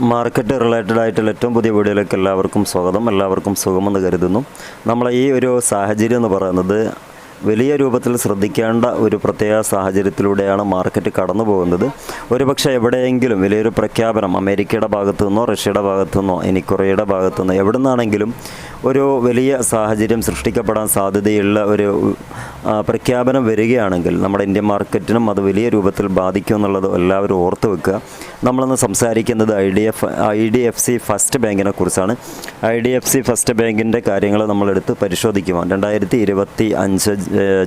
Market related ആയിട്ടുള്ള ഏറ്റവും പുതിയ വീഡിയോയിലേക്ക് എല്ലാവർക്കും സ്വാഗതം. എല്ലാവർക്കും സുഖമെന്ന് കരുതുന്നു. നമ്മളെ ഈ ഒരു സാഹചര്യം എന്ന് പറയുന്നത് വലിയ രൂപത്തിൽ ശ്രദ്ധിക്കേണ്ട ഒരു പ്രത്യേക സാഹചര്യത്തിലൂടെയാണ് മാർക്കറ്റ് കടന്നു പോകുന്നത്. ഒരുപക്ഷെ എവിടെയെങ്കിലും വലിയൊരു പ്രഖ്യാപനം അമേരിക്കയുടെ ഭാഗത്തു നിന്നോ റഷ്യയുടെ ഭാഗത്തു നിന്നോ ഇനി കൊറിയയുടെ ഭാഗത്തു നിന്നോ എവിടെ നിന്നാണെങ്കിലും ഒരു വലിയ സാഹചര്യം സൃഷ്ടിക്കപ്പെടാൻ സാധ്യതയുള്ള ഒരു പ്രഖ്യാപനം വരികയാണെങ്കിൽ നമ്മുടെ ഇന്ത്യൻ മാർക്കറ്റിനും അത് വലിയ രൂപത്തിൽ ബാധിക്കും എന്നുള്ളത് എല്ലാവരും ഓർത്ത് വെക്കുക. നമ്മളിന്ന് സംസാരിക്കുന്നത് I D F I D F C first ബാങ്കിനെ കുറിച്ചാണ്. I D F C first ബാങ്കിന്റെ കാര്യങ്ങൾ നമ്മളെടുത്ത് പരിശോധിക്കുവാൻ. രണ്ടായിരത്തി ഇരുപത്തി അഞ്ച്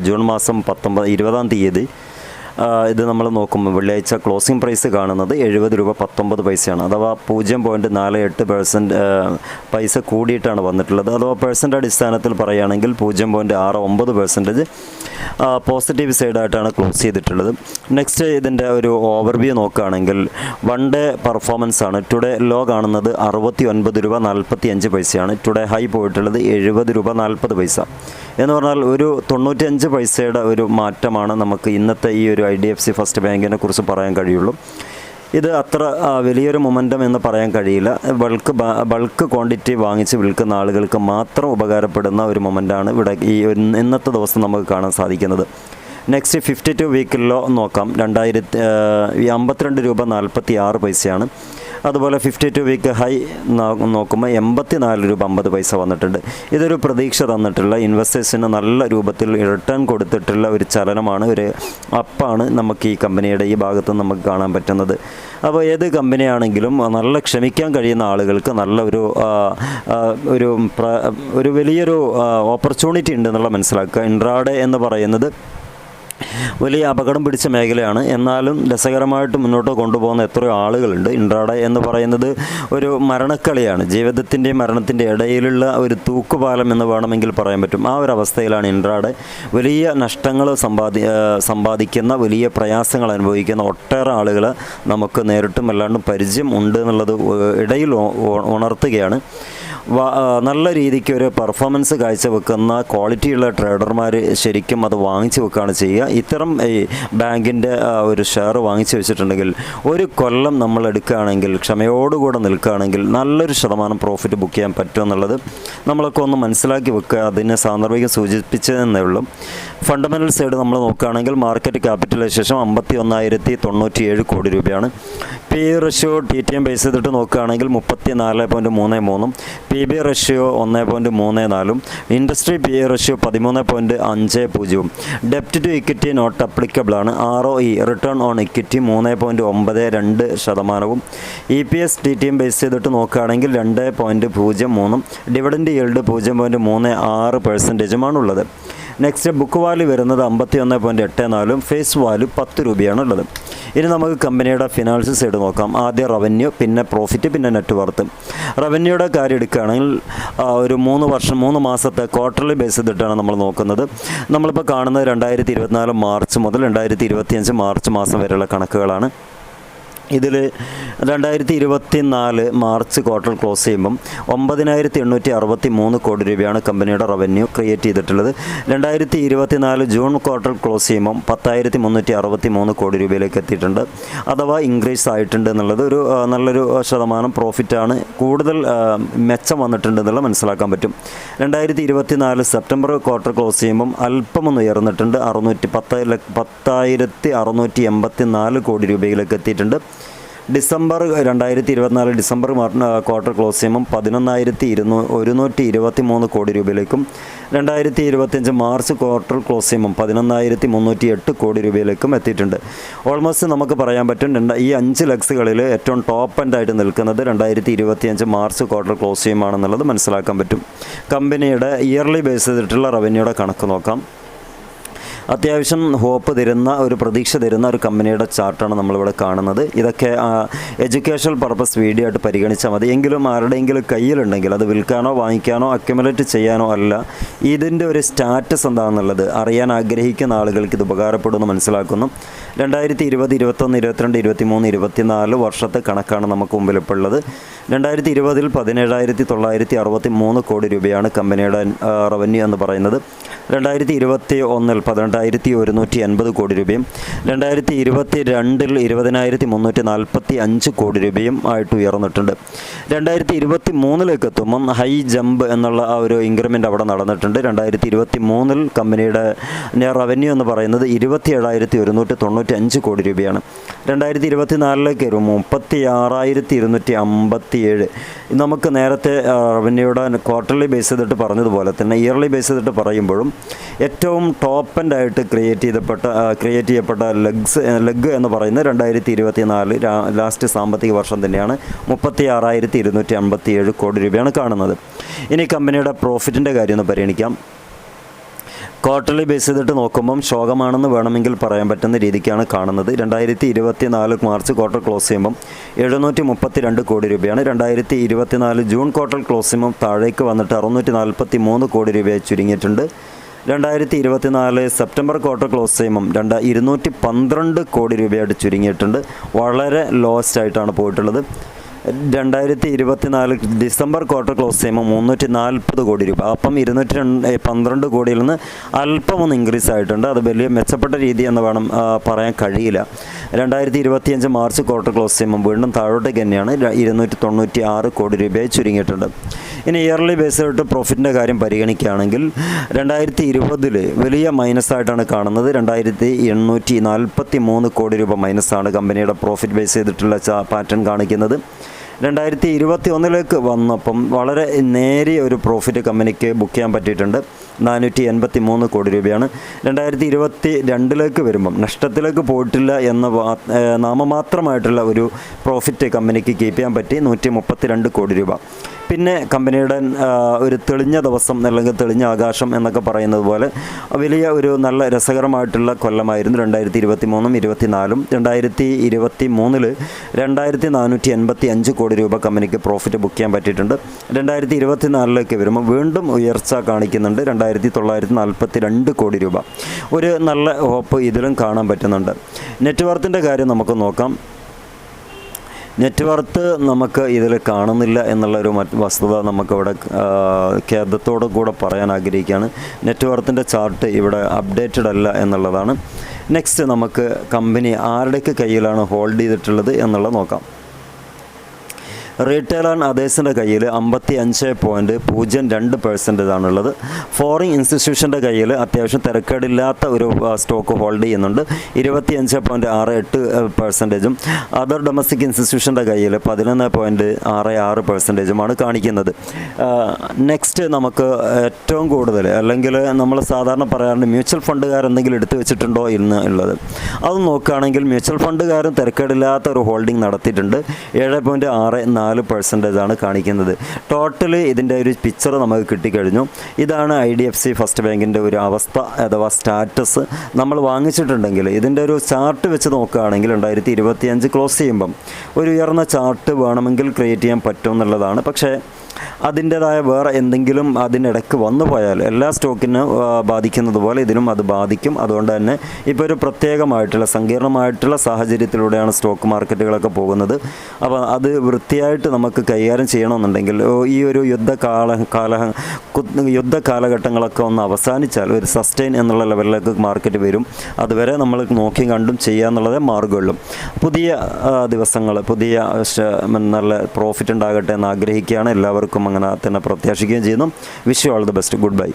ജൂൺ മാസം പത്തൊമ്പത് ഇരുപതാം തീയതി ഇത് നമ്മൾ നോക്കുമ്പോൾ വെള്ളിയാഴ്ച ക്ലോസിംഗ് പ്രൈസ് കാണുന്നത് എഴുപത് രൂപ പത്തൊമ്പത് പൈസയാണ്. അഥവാ പൂജ്യം പോയിന്റ് നാല് എട്ട് പെർസെന്റ് പൈസ കൂടിയിട്ടാണ് വന്നിട്ടുള്ളത്. അഥവാ പെർസെന്റ് അടിസ്ഥാനത്തിൽ പറയുകയാണെങ്കിൽ പൂജ്യം പോയിന്റ് ആറ് ഒമ്പത് പെർസെന്റേജ് പോസിറ്റീവ് സൈഡായിട്ടാണ് ക്ലോസ് ചെയ്തിട്ടുള്ളത്. നെക്സ്റ്റ് ഇതിന്റെ ഒരു ഓവർവ്യൂ നോക്കുകയാണെങ്കിൽ വൺ ഡേ പെർഫോമൻസ് ആണ്. ടുഡേ ലോ കാണുന്നത് അറുപത്തി ഒൻപത് രൂപ നാൽപ്പത്തി അഞ്ച് പൈസയാണ്. ടുഡേ ഹൈ പോയിട്ടുള്ളത് എഴുപത് രൂപ നാൽപ്പത് പൈസ. എന്ന് പറഞ്ഞാൽ ഒരു തൊണ്ണൂറ്റിയഞ്ച് പൈസയുടെ ഒരു മാറ്റമാണ് നമുക്ക് ഇന്നത്തെ ഈ ഒരു I D F C first ബാങ്കിനെ കുറിച്ച് പറയാൻ കഴിയുള്ളൂ. ഇത് അത്ര വലിയൊരു മൊമെന്റം എന്ന് പറയാൻ കഴിയില്ല. ബൾക്ക് ബൾക്ക് ക്വാണ്ടിറ്റി വാങ്ങിച്ച് വിൽക്കുന്ന ആളുകൾക്ക് മാത്രം ഉപകാരപ്പെടുന്ന ഒരു മൊമെന്റാണ് ഇവിടെ ഈ ഇന്നത്തെ ദിവസം നമുക്ക് കാണാൻ സാധിക്കുന്നത്. നെക്സ്റ്റ് ഫിഫ്റ്റി ടു വീക്കിലോ നോക്കാം. രണ്ടായിരത്തി അമ്പത്തിരണ്ട് രൂപ നാൽപ്പത്തി ആറ് പൈസയാണ്. അതുപോലെ ഫിഫ്റ്റി ടു വീക്ക് ഹൈ നോക്കുമ്പോൾ എൺപത്തി നാല് രൂപ അമ്പത് പൈസ വന്നിട്ടുണ്ട്. ഇതൊരു പ്രതീക്ഷ തന്നിട്ടുള്ള ഇൻവെസ്റ്റേഴ്സിന് നല്ല രൂപത്തിൽ റിട്ടേൺ കൊടുത്തിട്ടുള്ള ഒരു ചലനമാണ് ഒരു അപ്പാണ് നമുക്ക് ഈ കമ്പനിയുടെ ഈ ഭാഗത്ത് നമുക്ക് കാണാൻ പറ്റുന്നത്. അപ്പോൾ ഏത് കമ്പനിയാണെങ്കിലും നല്ല ക്ഷമിക്കാൻ കഴിയുന്ന ആളുകൾക്ക് നല്ല ഒരു ഒരു ഒരു വലിയൊരു ഓപ്പർച്യൂണിറ്റി ഉണ്ടെന്നുള്ള മനസ്സിലാക്കുക. ഇൻട്രാഡേ എന്ന് പറയുന്നത് വലിയ അപകടം പിടിച്ച മേഖലയാണ്. എന്നാലും രസകരമായിട്ട് മുന്നോട്ട് കൊണ്ടുപോകുന്ന എത്രയോ ആളുകളുണ്ട്. ഇൻട്രാഡേ എന്ന് പറയുന്നത് ഒരു മരണക്കളിയാണ്. ജീവിതത്തിന്റെയും മരണത്തിന്റെ ഇടയിലുള്ള ഒരു തൂക്കുപാലം എന്ന് വേണമെങ്കിൽ പറയാൻ പറ്റും. ആ ഒരു അവസ്ഥയിലാണ് ഇൻട്രാഡേ വലിയ നഷ്ടങ്ങൾ സമ്പാദി സമ്പാദിക്കുന്ന വലിയ പ്രയാസങ്ങൾ അനുഭവിക്കുന്ന ഒട്ടേറെ ആളുകൾ നമുക്ക് നേരിട്ടും അല്ലാണ്ടും പരിചയം ഉണ്ട് എന്നുള്ളത് ഇടയിൽ ഉണർത്തുകയാണ്. നല്ല രീതിക്ക് ഒരു പെർഫോമൻസ് കാഴ്ചവെക്കുന്ന ക്വാളിറ്റിയുള്ള ട്രേഡർമാർ ശരിക്കും അത് വാങ്ങിച്ചു വെക്കുകയാണ് ചെയ്യുക. ഇത്തരം ഈ ബാങ്കിന്റെ ഒരു ഷെയർ വാങ്ങിച്ചു വെച്ചിട്ടുണ്ടെങ്കിൽ ഒരു കൊല്ലം നമ്മൾ എടുക്കുകയാണെങ്കിൽ ക്ഷമയോടുകൂടെ നിൽക്കുകയാണെങ്കിൽ നല്ലൊരു ശതമാനം പ്രോഫിറ്റ് ബുക്ക് ചെയ്യാൻ പറ്റും എന്നുള്ളത് നമ്മളൊക്കെ ഒന്ന് മനസ്സിലാക്കി വെക്കുക. അതിനെ സാന്ദർഭികം സൂചിപ്പിച്ചതെന്നേ ഉള്ളൂ. ഫണ്ടമെന്റൽ സൈഡ് നമ്മൾ നോക്കുകയാണെങ്കിൽ മാർക്കറ്റ് ക്യാപിറ്റലൈസേഷൻ അമ്പത്തി ഒന്നായിരത്തി തൊണ്ണൂറ്റി ഏഴ് കോടി രൂപയാണ്. P E ratio T T M base ചെയ്തിട്ട് നോക്കുകയാണെങ്കിൽ മുപ്പത്തി നാല് പോയിന്റ് മൂന്ന് മൂന്നും പി ബി റഷ്യോ ഒന്ന് പോയിന്റ് മൂന്ന് നാലും ഇൻഡസ്ട്രി പി ഇ റഷ്യോ പതിമൂന്ന് പോയിന്റ് അഞ്ച് പൂജ്യവും ഡെപ്റ്റ് ടു ഇക്വിറ്റി നോട്ട് അപ്ലിക്കബിൾ ആണ്. R O E return on equity മൂന്ന് പോയിന്റ് ഒമ്പത് രണ്ട് ശതമാനവും. E P S T T M base ചെയ്തിട്ട് നോക്കുകയാണെങ്കിൽ രണ്ട് പോയിന്റ് പൂജ്യം മൂന്നും. ഡിവിഡൻഡ് yield പൂജ്യം പോയിന്റ് മൂന്ന് ആറ് പെർസെന്റേജുമാണുള്ളത് നെക്സ്റ്റ് ബുക്ക് വാല്യൂ വരുന്നത് അമ്പത്തി ഒന്ന് പോയിന്റ് എട്ട് നാലും ഫേസ് വാല്യൂ പത്ത് രൂപയാണ് ഉള്ളത് ഇനി നമുക്ക് കമ്പനിയുടെ ഫിനാൻസ് സൈഡ് നോക്കാം. ആദ്യം റവന്യൂ പിന്നെ പ്രോഫിറ്റ് പിന്നെ നെറ്റ് വർത്ത് റവന്യൂയുടെ കാര്യം എടുക്കുകയാണെങ്കിൽ ഒരു മൂന്ന് വർഷം മൂന്ന് മാസത്തെ ക്വാർട്ടർലി ബേസ് ചെയ്തിട്ടാണ് നമ്മൾ നോക്കുന്നത്. നമ്മളിപ്പോൾ കാണുന്നത് രണ്ടായിരത്തി ഇരുപത്തിനാല് മാർച്ച് മുതൽ രണ്ടായിരത്തി ഇരുപത്തിയഞ്ച് മാർച്ച് മാസം വരെയുള്ള കണക്കുകളാണ്. ഇതിൽ രണ്ടായിരത്തി ഇരുപത്തി നാല് മാർച്ച് ക്വാർട്ടർ ക്ലോസ് ചെയ്യുമ്പം ഒമ്പതിനായിരത്തി എണ്ണൂറ്റി അറുപത്തി മൂന്ന് കോടി രൂപയാണ് കമ്പനിയുടെ റവന്യൂ ക്രിയേറ്റ് ചെയ്തിട്ടുള്ളത്. രണ്ടായിരത്തി ഇരുപത്തി നാല് ജൂൺ ക്വാർട്ടർ ക്ലോസ് ചെയ്യുമ്പം പത്തായിരത്തി മുന്നൂറ്റി അറുപത്തി മൂന്ന് കോടി രൂപയിലേക്ക് എത്തിയിട്ടുണ്ട്. അഥവാ ഇൻക്രീസ് ആയിട്ടുണ്ട് എന്നുള്ളത് ഒരു നല്ലൊരു ശതമാനം പ്രോഫിറ്റാണ്. കൂടുതൽ മെച്ചം വന്നിട്ടുണ്ട് എന്നുള്ളത് മനസ്സിലാക്കാൻ പറ്റും. രണ്ടായിരത്തി ഇരുപത്തി നാല് സെപ്റ്റംബർ ക്വാർട്ടർ ക്ലോസ് ചെയ്യുമ്പം അല്പമൊന്ന് ഉയർന്നിട്ടുണ്ട്. അറുന്നൂറ്റി പത്ത് പത്തായിരത്തി അറുന്നൂറ്റി എൺപത്തി നാല് കോടി രൂപയിലേക്ക് എത്തിയിട്ടുണ്ട്. ഡിസംബർ രണ്ടായിരത്തി ഇരുപത്തിനാല് ഡിസംബർ ക്വാർട്ടർ ക്ലോസ് ചെയ്യുമ്പം പതിനൊന്നായിരത്തി ഇരുന്നൂ ഒരുന്നൂറ്റി ഇരുപത്തി മൂന്ന് കോടി രൂപയിലേക്കും രണ്ടായിരത്തി ഇരുപത്തിയഞ്ച് മാർച്ച് ക്വാർട്ടർ ക്ലോസ് ചെയ്യുമ്പം പതിനൊന്നായിരത്തി മുന്നൂറ്റി എട്ട് കോടി രൂപയിലേക്കും എത്തിയിട്ടുണ്ട്. ഓൾമോസ്റ്റ് നമുക്ക് പറയാൻ പറ്റും ഈ അഞ്ച് ലക്സുകളിൽ ഏറ്റവും ടോപ്പ് എൻഡായിട്ട് നിൽക്കുന്നത് രണ്ടായിരത്തി ഇരുപത്തിയഞ്ച് മാർച്ച് ക്വാർട്ടർ ക്ലോസ് ചെയ്യുമാണെന്നുള്ളത് മനസ്സിലാക്കാൻ പറ്റും. കമ്പനിയുടെ ഇയർലി ബേസ് ചെയ്തിട്ടുള്ള റവന്യൂയുടെ കണക്ക് നോക്കാം. അത്യാവശ്യം ഹോപ്പ് തരുന്ന ഒരു പ്രതീക്ഷ തരുന്ന ഒരു കമ്പനിയുടെ ചാർട്ടാണ് നമ്മളിവിടെ കാണുന്നത്. ഇതൊക്കെ എഡ്യൂക്കേഷണൽ പർപ്പസ് വീഡിയോ ആയിട്ട് പരിഗണിച്ചാൽ മതി. എങ്കിലും ആരുടെയെങ്കിലും കയ്യിലുണ്ടെങ്കിൽ അത് വിൽക്കാനോ വാങ്ങിക്കാനോ അക്യുമുലേറ്റ് ചെയ്യാനോ അല്ല ഇതിന്റെ ഒരു സ്റ്റാറ്റസ് എന്താണെന്നുള്ളത് അറിയാൻ ആഗ്രഹിക്കുന്ന ആളുകൾക്ക് ഇത് ഉപകാരപ്പെടുമെന്ന് മനസ്സിലാക്കുന്നു. രണ്ടായിരത്തി ഇരുപത് ഇരുപത്തൊന്ന് ഇരുപത്തിരണ്ട് ഇരുപത്തി മൂന്ന് ഇരുപത്തിനാല് വർഷത്തെ കണക്കാണ് നമുക്ക് മുമ്പിൽ ഇപ്പോൾ ഉള്ളത് രണ്ടായിരത്തി ഇരുപതിൽ പതിനേഴായിരത്തി തൊള്ളായിരത്തി അറുപത്തി മൂന്ന് കോടി രൂപയാണ് കമ്പനിയുടെ റവന്യൂ എന്ന് പറയുന്നത്. രണ്ടായിരത്തി ഇരുപത്തി ഒന്നിൽ പതിനെട്ട് രണ്ടായിരത്തി ഒരുന്നൂറ്റി അൻപത് കോടി രൂപയും രണ്ടായിരത്തി ഇരുപത്തി രണ്ടിൽ ഇരുപതിനായിരത്തി മുന്നൂറ്റി നാൽപ്പത്തി അഞ്ച് കോടി രൂപയും ആയിട്ട് ഉയർന്നിട്ടുണ്ട്. രണ്ടായിരത്തി ഇരുപത്തി മൂന്നിലേക്ക് എത്തുമ്പം ഹൈ ജമ്പ് എന്നുള്ള ആ ഒരു ഇൻക്രിമെന്റ് അവിടെ നടന്നിട്ടുണ്ട്. രണ്ടായിരത്തി ഇരുപത്തി മൂന്നിൽ കമ്പനിയുടെ റവന്യൂ എന്ന് പറയുന്നത് ഇരുപത്തി ഏഴായിരത്തി ഒരുന്നൂറ്റി തൊണ്ണൂറ്റി അഞ്ച് കോടി രൂപയാണ്. രണ്ടായിരത്തി ഇരുപത്തി നാലിലേക്ക് വരുമ്പോൾ മുപ്പത്തി ആറായിരത്തി ഇരുന്നൂറ്റി അമ്പത്തി ഏഴ് നമുക്ക് നേരത്തെ റവന്യൂയുടെ ക്വാർട്ടർലി ബേസ് ചെയ്തിട്ട് പറഞ്ഞതുപോലെ തന്നെ ഇയർലി ബേസ് ചെയ്തിട്ട് പറയുമ്പോഴും ഏറ്റവും ടോപ്പ് എൻഡ് ആയിട്ട് ക്രിയേറ്റ് ചെയ്തപ്പെട്ട ക്രിയേറ്റ് ചെയ്യപ്പെട്ട ലെഗ്സ് ലെഗ് എന്ന് പറയുന്നത് രണ്ടായിരത്തി ഇരുപത്തി നാല് ലാസ്റ്റ് സാമ്പത്തിക വർഷം തന്നെയാണ്. മുപ്പത്തി ആറായിരത്തി ഇരുന്നൂറ്റി അമ്പത്തി ഏഴ് കോടി രൂപയാണ് കാണുന്നത്. ഇനി കമ്പനിയുടെ പ്രോഫിറ്റിന്റെ കാര്യം ഒന്ന് പരിഗണിക്കാം. ക്വാർട്ടർലി ബേസ് ചെയ്തിട്ട് നോക്കുമ്പം ശോകമാണെന്ന് വേണമെങ്കിൽ പറയാൻ പറ്റുന്ന രീതിക്കാണ് കാണുന്നത്. രണ്ടായിരത്തി ഇരുപത്തി നാല് മാർച്ച് ക്വാർട്ടർ ക്ലോസ് ചെയ്യുമ്പം എഴുന്നൂറ്റി മുപ്പത്തി രണ്ട് കോടി രൂപയാണ്. രണ്ടായിരത്തി ഇരുപത്തി നാല് ജൂൺ ക്വാർട്ടർ ക്ലോസ് ചെയ്യുമ്പം താഴേക്ക് വന്നിട്ട് അറുന്നൂറ്റി നാൽപ്പത്തി മൂന്ന് കോടി രൂപയായി ചുരുങ്ങിയിട്ടുണ്ട്. രണ്ടായിരത്തി ഇരുപത്തിനാല് സെപ്റ്റംബർ ക്വാർട്ടർ ക്ലോസ് ചെയ്യുമ്പം രണ്ട് ഇരുന്നൂറ്റി പന്ത്രണ്ട് കോടി രൂപയായിട്ട് ചുരുങ്ങിയിട്ടുണ്ട്. വളരെ ലോസ്റ്റ് ആയിട്ടാണ് പോയിട്ടുള്ളത്. രണ്ടായിരത്തി ഇരുപത്തിനാല് ഡിസംബർ ക്വാർട്ടർ ക്ലോസ് ചെയ്യുമ്പോൾ മുന്നൂറ്റി നാൽപ്പത് കോടി രൂപ. അപ്പം ഇരുന്നൂറ്റി രണ്ട് പന്ത്രണ്ട് കോടിയിൽ നിന്ന് അല്പം ഒന്ന് ഇൻക്രീസ് ആയിട്ടുണ്ട്. അത് വലിയ മെച്ചപ്പെട്ട രീതി എന്ന് വേണം പറയാൻ കഴിയില്ല. രണ്ടായിരത്തി ഇരുപത്തിയഞ്ച് മാർച്ച് ക്വാർട്ടർ ക്ലോസ് ചെയ്യുമ്പോൾ വീണ്ടും താഴോട്ടേക്ക് തന്നെയാണ്. ഇരുന്നൂറ്റി തൊണ്ണൂറ്റി ആറ് കോടി രൂപയായി ചുരുങ്ങിയിട്ടുണ്ട്. ഇനി ഇയർലി ബേസിലോട്ട് പ്രോഫിറ്റിന്റെ കാര്യം പരിഗണിക്കുകയാണെങ്കിൽ രണ്ടായിരത്തി ഇരുപതിൽ വലിയ മൈനസ് ആയിട്ടാണ് കാണുന്നത്. രണ്ടായിരത്തി എണ്ണൂറ്റി നാൽപ്പത്തി മൂന്ന് കോടി രൂപ മൈനസാണ് കമ്പനിയുടെ പ്രോഫിറ്റ് ബേസ് ചെയ്തിട്ടുള്ള പാറ്റേൺ കാണിക്കുന്നത്. രണ്ടായിരത്തി ഇരുപത്തി ഒന്നിലേക്ക് വന്നപ്പം വളരെ നേരിയ ഒരു പ്രോഫിറ്റ് കമ്പനിക്ക് ബുക്ക് ചെയ്യാൻ പറ്റിയിട്ടുണ്ട്. നാനൂറ്റി എൺപത്തി മൂന്ന് കോടി രൂപയാണ്. രണ്ടായിരത്തി ഇരുപത്തി രണ്ടിലേക്ക് വരുമ്പം നഷ്ടത്തിലേക്ക് പോയിട്ടില്ല എന്ന നാമമാത്രമായിട്ടുള്ള ഒരു പ്രോഫിറ്റ് കമ്പനിക്ക് കീപ്പ് ചെയ്യാൻ പറ്റി. നൂറ്റി മുപ്പത്തി രണ്ട് കോടി രൂപ. പിന്നെ കമ്പനിയുടെ ഒരു തെളിഞ്ഞ ദിവസം അല്ലെങ്കിൽ തെളിഞ്ഞ ആകാശം എന്നൊക്കെ പറയുന്നത് പോലെ വലിയ ഒരു നല്ല രസകരമായിട്ടുള്ള കൊല്ലമായിരുന്നു രണ്ടായിരത്തി ഇരുപത്തി മൂന്നും ഇരുപത്തിനാലും. രണ്ടായിരത്തി ഇരുപത്തി മൂന്നിൽ രണ്ടായിരത്തി നാനൂറ്റി എൺപത്തി അഞ്ച് കോടി രൂപ കമ്പനിക്ക് പ്രോഫിറ്റ് ബുക്ക് ചെയ്യാൻ പറ്റിയിട്ടുണ്ട്. രണ്ടായിരത്തി ഇരുപത്തി നാലിലേക്ക് വരുമ്പോൾ വീണ്ടും ഉയർച്ച കാണിക്കുന്നുണ്ട്. രണ്ടായിരത്തി തൊള്ളായിരത്തി നാൽപ്പത്തി രണ്ട് കോടി രൂപ. ഒരു നല്ല ഹോപ്പ് ഇതിലും കാണാൻ പറ്റുന്നുണ്ട്. നെറ്റ്വർത്തിന്റെ കാര്യം നമുക്ക് നോക്കാം. നെറ്റ് വർത്ത് നമുക്ക് ഇതിൽ കാണുന്നില്ല എന്നുള്ളൊരു മറ്റ് വസ്തുത നമുക്കിവിടെ ഖേദത്തോടു കൂടെ പറയാൻ ആഗ്രഹിക്കുകയാണ്. നെറ്റ്വർത്തിന്റെ ചാർട്ട് ഇവിടെ അപ്ഡേറ്റഡ് അല്ല എന്നുള്ളതാണ്. നെക്സ്റ്റ് നമുക്ക് കമ്പനി ആരുടെയൊക്കെ കയ്യിലാണ് ഹോൾഡ് ചെയ്തിട്ടുള്ളത് എന്നുള്ളത് നോക്കാം. റീറ്റെയിൽ ആൻഡ് അതേഴ്സിന്റെ കയ്യിൽ അമ്പത്തി അഞ്ച് പോയിന്റ് പൂജ്യം രണ്ട് പെർസെന്റേജ് ആണുള്ളത് ഫോറിൻ ഇൻസ്റ്റിറ്റ്യൂഷന്റെ കയ്യിൽ അത്യാവശ്യം തിരക്കേടില്ലാത്ത ഒരു സ്റ്റോക്ക് ഹോൾഡ് ചെയ്യുന്നുണ്ട്. ഇരുപത്തി അഞ്ച് പോയിന്റ് ആറ് എട്ട് പെർസെന്റേജും അതർ ഡൊമസ്റ്റിക് ഇൻസ്റ്റിറ്റ്യൂഷന്റെ കയ്യിൽ പതിനൊന്ന് പോയിന്റ് ആറ് ആറ് പെർസെന്റേജുമാണ് കാണിക്കുന്നത്. നെക്സ്റ്റ് നമുക്ക് ഏറ്റവും കൂടുതൽ അല്ലെങ്കിൽ നമ്മൾ സാധാരണ പറയാറുണ്ട് മ്യൂച്വൽ ഫണ്ടുകാർ എന്തെങ്കിലും എടുത്തു വെച്ചിട്ടുണ്ടോ എന്ന് ഉള്ളത്. അത് നോക്കുകയാണെങ്കിൽ മ്യൂച്വൽ ഫണ്ടുകാരും തിരക്കേടില്ലാത്ത ഒരു ഹോൾഡിംഗ് നടത്തിയിട്ടുണ്ട്. ഏഴ് പോയിന്റ് ആറ് നാല് പെർസെന്റേജ് ആണ് കാണിക്കുന്നത്. ടോട്ടൽ ഇതിന്റെ ഒരു പിക്ചർ നമുക്ക് കിട്ടിക്കഴിഞ്ഞു. ഇതാണ് I D F C first ബാങ്കിന്റെ ഒരു അവസ്ഥ അഥവാ സ്റ്റാറ്റസ് നമ്മൾ വാങ്ങിച്ചിട്ടുണ്ടെങ്കിൽ ഇതിന്റെ ഒരു ചാർട്ട് വെച്ച് നോക്കുകയാണെങ്കിൽ രണ്ടായിരത്തി ഇരുപത്തിയഞ്ച് ക്ലോസ് ചെയ്യുമ്പം ഒരു ഉയർന്ന ചാർട്ട് വേണമെങ്കിൽ ക്രിയേറ്റ് ചെയ്യാൻ പറ്റും എന്നുള്ളതാണ്. പക്ഷേ അതിന്റെതായ വേറെ എന്തെങ്കിലും അതിനിടയ്ക്ക് വന്നു പോയാൽ എല്ലാ സ്റ്റോക്കിനും ബാധിക്കുന്നത് പോലെ ഇതിനും അത് ബാധിക്കും. അതുകൊണ്ട് തന്നെ ഇപ്പോൾ ഒരു പ്രത്യേകമായിട്ടുള്ള സങ്കീർണമായിട്ടുള്ള സാഹചര്യത്തിലൂടെയാണ് സ്റ്റോക്ക് മാർക്കറ്റുകളൊക്കെ പോകുന്നത്. അപ്പോൾ അത് വൃത്തിയായിട്ട് നമുക്ക് കൈകാര്യം ചെയ്യണമെന്നുണ്ടെങ്കിൽ ഈ ഒരു യുദ്ധകാല കാല കാല യുദ്ധ കാലഘട്ടങ്ങളൊക്കെ ഒന്ന് അവസാനിച്ചാൽ ഒരു സസ്റ്റെയിൻ എന്നുള്ള ലെവലിലേക്ക് മാർക്കറ്റ് വരും. അതുവരെ നമ്മൾ നോക്കിയും കണ്ടും ചെയ്യാന്നുള്ളതേ മാർഗമുള്ളൂ പുതിയ ദിവസങ്ങൾ പുതിയ നല്ല പ്രോഫിറ്റ് ഉണ്ടാകട്ടെ എന്ന് ആഗ്രഹിക്കുകയാണ് എല്ലാവർക്കും അങ്ങനെ തന്നെ പ്രത്യാശിക്കുകയും ചെയ്യുന്നു. Wish you all the best good bye